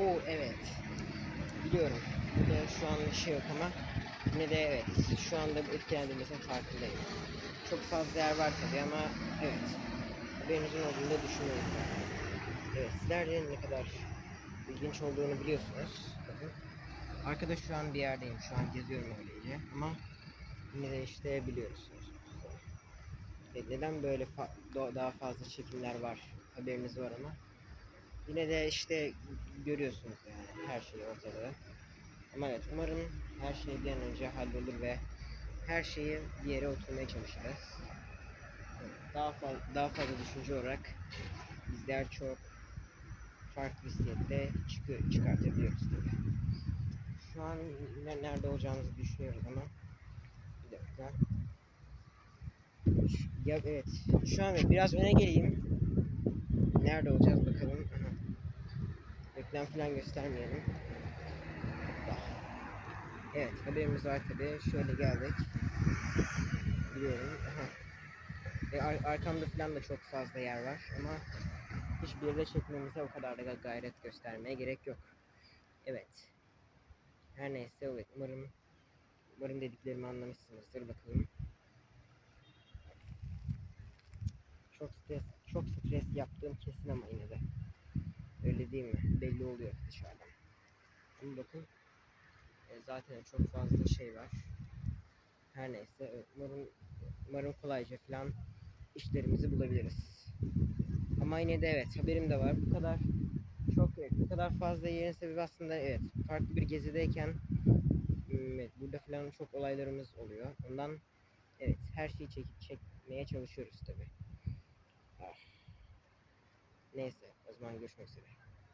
Oo evet. Biliyorum. Burada şu an bir şey yok ama yine de evet. Şu anda etkilendiğimizin farkındayım. Çok fazla yer var tabii ama evet. Haberinizin olduğunu da düşünüyorum. Evet sizler de ne kadar ilginç olduğunu biliyorsunuz. Bakın. Arkada şu an bir yerdeyim. Şu an geziyorum öylece ama yine de işte biliyorsunuz. Neden böyle fa- daha fazla çekimler var haberiniz var ama yine de işte görüyorsunuz yani her şey ortada. Ama evet umarım her şey bir an önce hallolur ve her şeyi bir yere oturmaya. Evet, Daha fazla daha fazla düşünce olarak bizler çok farklı bisikletle çıkı çıkartabiliyoruz tabii. Şu an ne- nerede olacağımızı düşünüyoruz ama bir dakika. Ya evet. Şu an biraz öne geleyim. Nerede olacağız bakalım. Reklam falan göstermeyelim. Evet haberimiz var tabi. Şöyle geldik. Biliyorum. Aha. E, ar- arkamda falan da çok fazla yer var ama hiçbir de çekmemize o kadar da gayret göstermeye gerek yok. Evet. Her neyse evet umarım umarım dediklerimi anlamışsınızdır bakalım. Çok stres çok stres yaptığım kesin ama yine de. Öyle değil mi? Belli oluyor dışarıdan. Ama bakın e, zaten çok fazla şey var. Her neyse umarım umarım kolayca falan işlerimizi bulabiliriz. Ama yine de evet haberim de var. Bu kadar çok bu kadar fazla yerin sebebi aslında evet farklı bir gezideyken hmm, evet, burada falan çok olaylarımız oluyor. Ondan evet her şeyi çekip çekmeye çalışıyoruz tabi. Neyse o zaman görüşmek üzere.